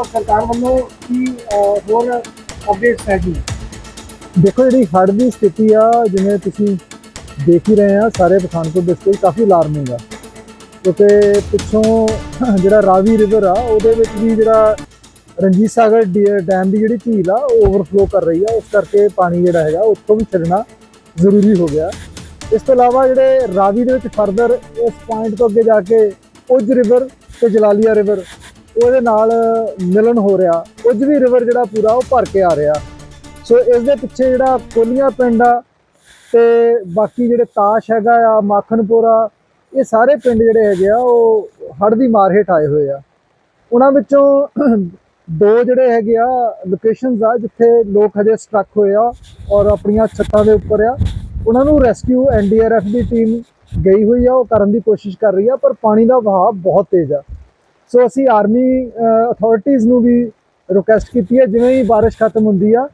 ਸਰਕਾਰ ਵੱਲੋਂ ਕੀ ਹੋਰ ਅਪਡੇਟਸ ਹੈ ਜੀ? ਦੇਖੋ ਜਿਹੜੀ ਹੜ੍ਹ ਦੀ ਸਥਿਤੀ ਆ, ਜਿਵੇਂ ਤੁਸੀਂ ਦੇਖ ਹੀ ਰਹੇ ਆ, ਸਾਰੇ ਪਠਾਨਕੋਟ ਡਿਸਟ੍ਰਿਕਟ ਕਾਫੀ ਅਲਾਰਮਿੰਗ ਆ ਕਿਉਂਕਿ ਪਿੱਛੋਂ ਜਿਹੜਾ ਰਾਵੀ ਰਿਵਰ ਆ, ਉਹਦੇ ਵਿੱਚ ਵੀ ਜਿਹੜਾ ਰਣਜੀਤ ਸਾਗਰ ਡੀ- ਡੈਮ ਦੀ ਜਿਹੜੀ ਝੀਲ ਆ, ਉਹ ਓਵਰਫਲੋ ਕਰ ਰਹੀ ਆ। ਉਸ ਕਰਕੇ ਪਾਣੀ ਜਿਹੜਾ ਹੈਗਾ, ਉੱਥੋਂ ਵੀ ਛੱਡਣਾ ਜ਼ਰੂਰੀ ਹੋ ਗਿਆ। ਇਸ ਤੋਂ ਇਲਾਵਾ ਜਿਹੜੇ ਰਾਵੀ ਦੇ ਵਿੱਚ ਫਰਦਰ ਇਸ ਪੁਆਇੰਟ ਤੋਂ ਅੱਗੇ ਜਾ ਕੇ ਉਜ ਰਿਵਰ ਤੇ ਜਲਾਲੀਆ ਰਿਵਰ ਉਹਦੇ ਨਾਲ ਮਿਲਨ ਹੋ ਰਿਹਾ, ਕੁਝ ਵੀ ਰਿਵਰ ਜਿਹੜਾ ਪੂਰਾ ਉਹ ਭਰ ਕੇ ਆ ਰਿਹਾ। ਸੋ ਇਸ ਦੇ ਪਿੱਛੇ ਜਿਹੜਾ ਕੋਲੀਆਂ ਪਿੰਡ ਆ ਤੇ ਬਾਕੀ ਜਿਹੜੇ ਤਾਸ਼ ਹੈਗਾ ਆ, ਮਾਖਣਪੁਰਾ, ਇਹ ਸਾਰੇ ਪਿੰਡ ਜਿਹੜੇ ਹੈਗੇ ਆ, ਉਹ ਹੜ੍ਹ ਦੀ ਮਾਰ ਹੇਠ ਆਏ ਹੋਏ ਆ। ਉਹਨਾਂ ਵਿੱਚੋਂ ਦੋ ਜਿਹੜੇ ਹੈਗੇ ਆ ਲੋਕੇਸ਼ਨਸ ਆ ਜਿੱਥੇ ਲੋਕ ਹਜੇ ਸਟਕ ਹੋਏ ਆ ਔਰ ਆਪਣੀਆਂ ਛੱਤਾਂ ਦੇ ਉੱਪਰ ਆ। ਉਹਨਾਂ ਨੂੰ ਰੈਸਕਿਊ ਐਨਡੀਆਰਐਫ ਦੀ ਟੀਮ ਗਈ ਹੋਈ ਆ, ਉਹ ਕਰਨ ਦੀ ਕੋਸ਼ਿਸ਼ ਕਰ ਰਹੀ ਆ, ਪਰ ਪਾਣੀ ਦਾ ਵਹਾਅ ਬਹੁਤ ਤੇਜ਼ ਆ। ਸੋ ਅਸੀਂ ਆਰਮੀ ਅਥਾਰਟੀਆਂ ਨੂੰ ਵੀ ਰਿਕੁਐਸਟ ਕੀਤੀ ਹੈ, ਜਿਵੇਂ ਹੀ بارش ਖਤਮ ਹੁੰਦੀ ਆ,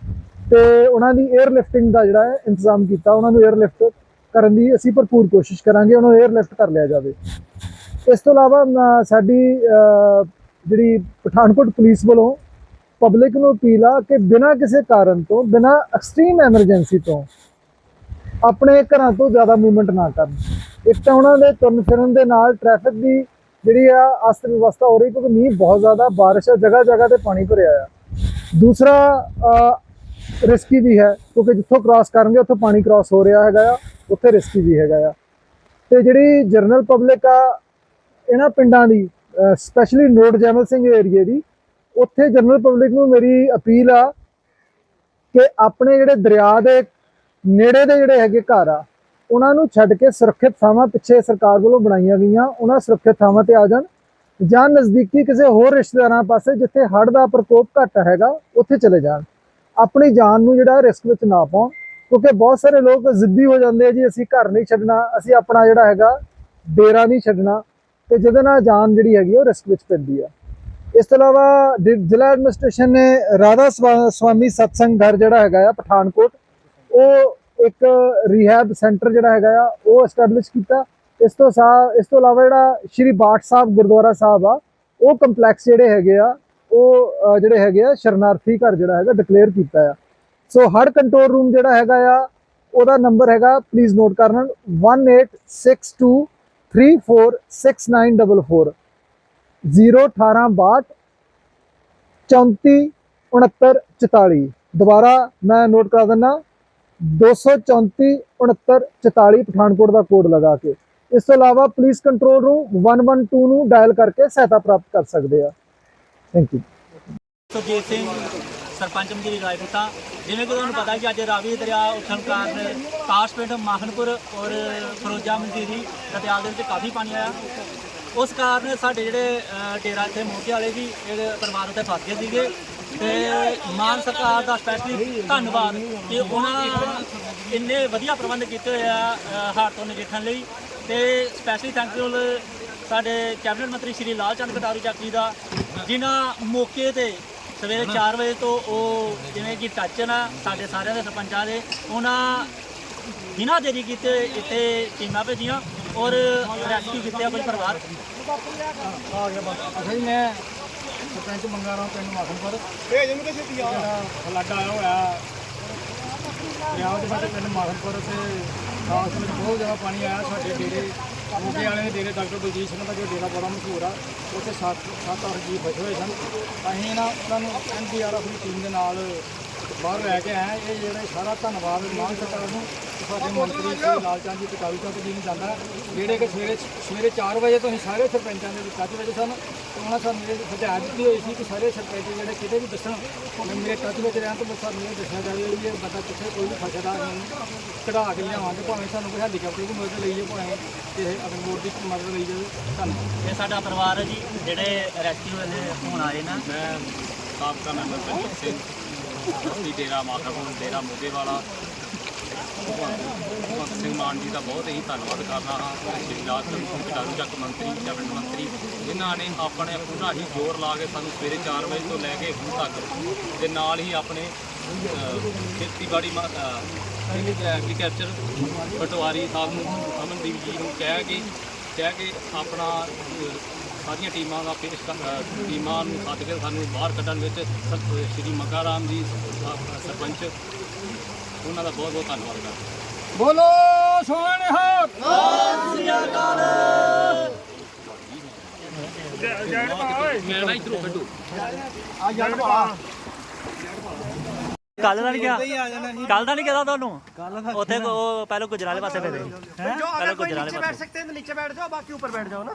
ਤੇ ਉਹਨਾਂ ਦੀ 에ਅਰ ਲਿਫਟਿੰਗ ਦਾ ਜਿਹੜਾ ਹੈ, ਇੰਤਜ਼ਾਮ ਕੀਤਾ, ਉਹਨਾਂ ਨੂੰ 에ਅਰ ਲਿਫਟ ਕਰਨ ਦੀ ਅਸੀਂ ਭਰਪੂਰ ਕੋਸ਼ਿਸ਼ ਕਰਾਂਗੇ, ਉਹਨਾਂ ਨੂੰ 에ਅਰ ਲਿਫਟ ਕਰ ਲਿਆ ਜਾਵੇ। ਇਸ ਤੋਂ ਇਲਾਵਾ ਸਾਡੀ ਜਿਹੜੀ ਪਠਾਨਕੋਟ ਪੁਲਿਸ ਵੱਲੋਂ ਪਬਲਿਕ ਨੂੰ ਅਪੀਲ ਆ ਕਿ ਬਿਨਾਂ ਕਿਸੇ ਕਾਰਨ ਤੋਂ, ਬਿਨਾਂ ਐਕਸਟ੍ਰੀਮ ਐਮਰਜੈਂਸੀ ਤੋਂ, ਆਪਣੇ ਘਰਾਂ ਤੋਂ ਜ਼ਿਆਦਾ ਮੂਵਮੈਂਟ ਨਾ ਕਰਨ। ਇੱਕ ਤਾਂ ਉਹਨਾਂ ਦੇ ਤੁਰਨ ਫਿਰਨ ਦੇ ਨਾਲ ਟ੍ਰੈਫਿਕ ਦੀ ਜਿਹੜੀ ਆ ਅਸਤ ਵਿਵਸਥਾ ਹੋ ਰਹੀ ਕਿਉਂਕਿ ਮੀਂਹ ਬਹੁਤ ਜ਼ਿਆਦਾ, ਬਾਰਿਸ਼ ਆ, ਜਗ੍ਹਾ ਜਗ੍ਹਾ ਤੇ ਪਾਣੀ ਭਰਿਆ ਆ। ਦੂਸਰਾ ਰਿਸਕੀ ਵੀ ਹੈ, ਕਿਉਂਕਿ ਜਿੱਥੋਂ ਕ੍ਰਾਸ ਕਰਨਗੇ, ਉੱਥੋਂ ਪਾਣੀ ਕ੍ਰਾਸ ਹੋ ਰਿਹਾ ਹੈਗਾ ਆ, ਉੱਥੇ ਰਿਸਕੀ ਵੀ ਹੈਗਾ ਆ। ਤੇ ਜਿਹੜੀ ਜਰਨਲ ਪਬਲਿਕ ਆ, ਇਹਨਾਂ ਪਿੰਡਾਂ ਦੀ ਸਪੈਸ਼ਲੀ ਨੋਟ ਜੈਮਲ ਸਿੰਘ ਏਰੀਏ ਦੀ, ਉੱਥੇ ਜਰਨਲ ਪਬਲਿਕ ਨੂੰ ਮੇਰੀ ਅਪੀਲ ਆ ਕਿ ਆਪਣੇ ਜਿਹੜੇ ਦਰਿਆ ਦੇ ਨੇੜੇ ਦੇ ਜਿਹੜੇ ਹੈਗੇ ਘਰ ਆ ਉਹਨਾਂ ਨੂੰ ਛੱਡ ਕੇ ਸੁਰੱਖਿਅਤ ਥਾਵਾਂ ਪਿੱਛੇ ਸਰਕਾਰ ਵੱਲੋਂ ਬਣਾਈਆਂ ਗਈਆਂ, ਉਹਨਾਂ ਸੁਰੱਖਿਅਤ ਥਾਵਾਂ ਤੇ ਆ ਜਾਣ। ਜਾਂ ਨਜ਼ਦੀਕੀ ਕਿਸੇ ਹੋਰ ਰਿਸ਼ਤੇਦਾਰਾਂ ਪਾਸੇ ਜਿੱਥੇ ਹੜ੍ਹ ਦਾ ਪ੍ਰਕੋਪ ਘੱਟ ਹੈਗਾ, ਉੱਥੇ ਚਲੇ ਜਾਣ। ਆਪਣੀ ਜਾਨ ਨੂੰ ਜਿਹੜਾ ਰਿਸਕ ਵਿੱਚ ਨਾ ਪਾਉਣ, ਕਿਉਂਕਿ ਬਹੁਤ ਸਾਰੇ ਲੋਕ ਜ਼ਿੱਦੀ ਹੋ ਜਾਂਦੇ ਆ ਜੀ, ਅਸੀਂ ਘਰ ਨਹੀਂ ਛੱਡਣਾ, ਅਸੀਂ ਆਪਣਾ ਜਿਹੜਾ ਹੈਗਾ, ਡੇਰਾ ਨਹੀਂ ਛੱਡਣਾ, ਤੇ ਜਿਹਦੇ ਨਾਲ ਜਾਨ ਜਿਹੜੀ ਹੈਗੀ ਉਹ ਰਿਸਕ ਵਿੱਚ ਪੈਂਦੀ ਆ। ਇਸ ਤੋਂ ਇਲਾਵਾ ਜ਼ਿਲ੍ਹਾ ਐਡਮਿਨਿਸਟ੍ਰੇਸ਼ਨ ਨੇ ਰਾਧਾ ਸਵਾ- ਸਵਾਮੀ ਸਤਸੰਗ ਘਰ ਜਿਹੜਾ ਹੈਗਾ ਆ, ਪਠਾਨਕੋਟ, ਉਹ ਇੱਕ ਰੀਹੈਬ ਸੈਂਟਰ ਜਿਹੜਾ ਹੈਗਾ ਆ, ਉਹ ਐਸਟੈਬਲਿਸ਼ ਕੀਤਾ। ਇਸ ਤੋਂ ਸਾ, ਇਸ ਤੋਂ ਇਲਾਵਾ ਜਿਹੜਾ ਸ਼੍ਰੀ ਬਾਠ ਸਾਹਿਬ, ਗੁਰਦੁਆਰਾ ਸਾਹਿਬ ਆ, ਉਹ ਕੰਪਲੈਕਸ ਜਿਹੜੇ ਹੈਗੇ ਆ, ਉਹ ਜਿਹੜੇ ਹੈਗੇ ਆ, ਸ਼ਰਨਾਰਥੀ ਘਰ ਜਿਹੜਾ ਹੈਗਾ ਡਿਕਲੇਅਰ ਕੀਤਾ ਆ। ਸੋ ਹੜ ਕੰਟਰੋਲ ਰੂਮ ਜਿਹੜਾ ਹੈਗਾ ਆ, ਉਹਦਾ ਨੰਬਰ ਹੈਗਾ ਪਲੀਜ਼ ਨੋਟ ਕਰਨਾ 1862346944 01862 34 69 44 ਦੁਬਾਰਾ ਮੈਂ ਨੋਟ ਕਰ ਦਿੰਦਾ 234 69 44 ਪਠਾਨਕੋਟ ਦਾ ਕੋਡ ਲਗਾ ਕੇ। ਇਸ ਤੋਂ ਇਲਾਵਾ ਪੁਲਿਸ ਕੰਟਰੋਲ ਰੂਮ 112 ਨੂੰ ਡਾਇਲ ਕਰਕੇ ਸਹਾਇਤਾ ਪ੍ਰਾਪਤ ਕਰ ਸਕਦੇ ਆ। ਥੈਂਕ ਯੂ ਸੁਰਜੀਤ ਸਿੰਘ, ਸਰਪੰਚ ਮੰਤਰੀ ਰਾਜਪੂਤਾਂ ਜਿਵੇਂ ਕਿ ਤੁਹਾਨੂੰ ਪਤਾ ਕਿ ਅੱਜ ਰਾਵੀ ਦਰਿਆ ਉੱਠਣ ਕਾਰਨ ਕਾਸ਼ ਪਿੰਡ ਮਾਖਨਪੁਰ ਔਰ ਫਰੋਜਾ ਮਜ਼ੀਰੀ ਦਰਿਆ ਦੇ ਵਿੱਚ ਕਾਫੀ ਪਾਣੀ ਆਇਆ। ਉਸ ਕਾਰਨ ਸਾਡੇ ਜਿਹੜੇ ਡੇਰਾ ਇੱਥੇ ਮੋਗੇ ਵਾਲੇ ਵੀ ਪਰਿਵਾਰ ਉੱਤੇ ਫਸ ਗਏ ਸੀਗੇ। ਤੇ ਮਾਨ ਸਰਕਾਰ ਦਾ ਸਪੈਸ਼ਲੀ ਧੰਨਵਾਦ ਕਿ ਉਹਨਾਂ ਇੰਨੇ ਵਧੀਆ ਪ੍ਰਬੰਧ ਕੀਤੇ ਹੋਏ ਆ ਹਾਰ ਤੋਂ ਨਜਿੱਠਣ ਲਈ। ਤੇ ਸਪੈਸ਼ਲੀ ਥੈਂਕਫੁਲ ਸਾਡੇ ਕੈਬਨਿਟ ਮੰਤਰੀ ਸ਼੍ਰੀ ਲਾਲ ਚੰਦ ਕਟਾਰੂ ਚੱਕੀ ਦਾ, ਜਿਨ੍ਹਾਂ ਮੌਕੇ ਤੇ ਸਵੇਰੇ 4 ਵਜੇ ਤੋਂ ਉਹ ਜਿਵੇਂ ਕਿ ਟੱਚ ਨਾ ਸਾਡੇ ਸਾਰਿਆਂ ਦੇ ਸਰਪੰਚਾਂ ਦੇ, ਉਹਨਾਂ ਬਿਨਾਂ ਦੇਰੀ ਕੀਤੇ ਇੱਥੇ ਟੀਮਾਂ ਭੇਜੀਆਂ ਔਰ ਰੈਸਕਿਊ ਕੀਤੇ ਆ ਕੁਝ ਪਰਿਵਾਰ। ਅਸਲ ਮੈਂ ਸਰਪੰਚ ਮੰਗਾਰਾ ਪਿੰਡ ਮਾਖਣਪੁਰ ਇਹ ਜਿਵੇਂ ਕਿ ਛੇਤੀ ਆ। ਫਲੱਡ ਆਇਆ ਹੋਇਆ ਦਰਿਆ ਦੇ ਸਾਡੇ ਪਿੰਡ ਮਾਖਣਪੁਰ ਤੇ ਖਾਸ ਵਿੱਚ ਬਹੁਤ ਜ਼ਿਆਦਾ ਪਾਣੀ ਆਇਆ। ਸਾਡੇ ਡੇਰੇ ਮੋਗੇ ਵਾਲੇ ਦੇ ਡੇਰੇ ਡਾਕਟਰ ਬਲਜੀਤ ਸਿੰਘ ਦਾ ਜੋ ਡੇਰਾ ਬੜਾ ਮਸ਼ਹੂਰ ਆ ਉੱਥੇ 7 7 8 ਜੀ ਬਚੇ ਹੋਏ ਸਨ। ਅਸੀਂ ਨਾ ਉਹਨਾਂ ਨੂੰ ਐਨਡੀਆਰਐਫ ਦੀ ਟੀਮ ਦੇ ਨਾਲ ਬਾਹਰ ਲੈ ਕੇ ਆਏ ਇਹ ਜਿਹੜਾ ਸਾਰਾ ਧੰਨਵਾਦ ਮਾਨ ਸਰਕਾਰ ਨੂੰ ਤੇ ਸਾਡੇ ਮੰਤਰੀ ਸ਼੍ਰੀ ਲਾਲਚੰਦ ਜੀ ਕਟਾਰੂ ਚੌਕ ਜੀ ਨੂੰ ਜਾਂਦਾ ਜਿਹੜੇ ਕਿ ਸਵੇਰੇ ਸਵੇਰੇ 4 ਵਜੇ ਤੋਂ ਅਸੀਂ ਸਾਰੇ ਸਰਪੰਚਾਂ ਦੇ ਟੱਚ ਵਿੱਚ ਸਨ ਤੇ ਉਹਨਾਂ ਸਾਨੂੰ ਇਹ ਹਦਾਇਤ ਦਿੱਤੀ ਹੋਈ ਸੀ ਕਿ ਸਾਰੇ ਸਰਪੰਚ ਜਿਹੜੇ ਕਿਤੇ ਵੀ ਦੱਸਣ ਵੀ ਮੇਰੇ ਟੱਚ ਵਿੱਚ ਰਹਿਣ ਤੋਂ ਸਾਨੂੰ ਇਹ ਦੱਸਿਆ ਜਾਵੇ ਵੀ ਇਹ ਬੰਦਾ ਕਿੱਥੇ ਕੋਈ ਵੀ ਫਸਦਾ ਨਹੀਂ। ਕਢਾ ਕੇ ਲਿਆਵਾਂਗੇ ਭਾਵੇਂ ਸਾਨੂੰ ਕੋਈ ਹੈਂਡੀਕੈਪ ਦੀ ਮਦਦ ਲਈ ਜਾਵੇ ਭਾਵੇਂ ਕਿਸੇ ਆਪਣੇ ਬੋਰਡ ਦੀ ਮਦਦ ਲਈ ਜਾਵੇ। ਧੰਨਵਾਦ। ਇਹ ਸਾਡਾ ਪਰਿਵਾਰ ਹੈ ਜੀ ਜਿਹੜੇ ਰੈਸਕਿਊ ਵਾਲੇ ਹੁਣ ਆਏ ਨਾ। ਮੈਂ ਸਾਬਕਾ ਮੈਂਬਰ ਸਿੰਘ। ਅਸੀਂ ਡੇਰਾ ਮਾਤਾ ਕੋਲ, ਡੇਰਾ ਮੋਗੇ ਵਾਲਾ। ਭਗਵੰਤ ਸਿੰਘ ਮਾਨ ਜੀ ਦਾ ਬਹੁਤ ਹੀ ਧੰਨਵਾਦ ਕਰਦਾ ਹਾਂ। ਸ਼੍ਰੀ ਸਿੰਘ ਕਟਾਰੂ ਚੱਕ ਮੰਤਰੀ ਕੈਬਨਿਟ ਮੰਤਰੀ, ਜਿਨ੍ਹਾਂ ਨੇ ਆਪਣੇ ਪੂਰਾ ਹੀ ਜ਼ੋਰ ਲਾ ਕੇ ਸਾਨੂੰ ਸਵੇਰੇ 4 ਵਜੇ ਤੋਂ ਲੈ ਕੇ ਹੁਣ ਤੱਕ ਤੇ ਨਾਲ ਹੀ ਆਪਣੇ ਖੇਤੀਬਾੜੀ ਐਗਰੀਕਲਚਰ ਪਟਵਾਰੀ ਸਾਹਿਬ ਨੂੰ, ਅਮਨਦੀਪ ਜੀ ਨੂੰ ਕਹਿ ਕੇ ਕਹਿ ਕੇ ਆਪਣਾ ਸਾਰੀਆਂ ਟੀਮਾਂ ਦਾ ਪੇਸ਼ ਟੀਮਾਂ ਨੂੰ ਸੱਦ ਕੇ ਸਾਨੂੰ ਬਾਹਰ ਕੱਢਣ ਵਿੱਚ ਸ੍ਰੀ ਮੱਕਾ ਜੀ ਸਰਪੰਚ ਉਹਨਾਂ ਦਾ ਬਹੁਤ ਬਹੁਤ ਧੰਨਵਾਦ ਕਰਦਾ ਬੋਲੋ ਸੋਹਣੇ ਹੱਥ। ਸ੍ਰੀ ਅਕਾਲ ਕੱਲ ਦਾ ਨਹੀਂ ਗਿਆ ਕੱਲ ਦਾ ਨਹੀਂ ਕਿਹਾ ਤੁਹਾਨੂੰ? ਉੱਥੇ ਉਹ ਪਹਿਲਾਂ ਗੁਜਰਾਲੇ ਪਾਸੇ ਪਏ ਹੈ ਪਹਿਲਾਂ ਗੁਜਰਾਲੇ ਪਾਸੇ। ਬੈਠ ਸਕਦੇ ਹੋ ਨੀਚੇ ਬੈਠ ਜਾਓ ਬਾਕੀ ਉੱਪਰ ਬੈਠ ਜਾਓ ਨਾ।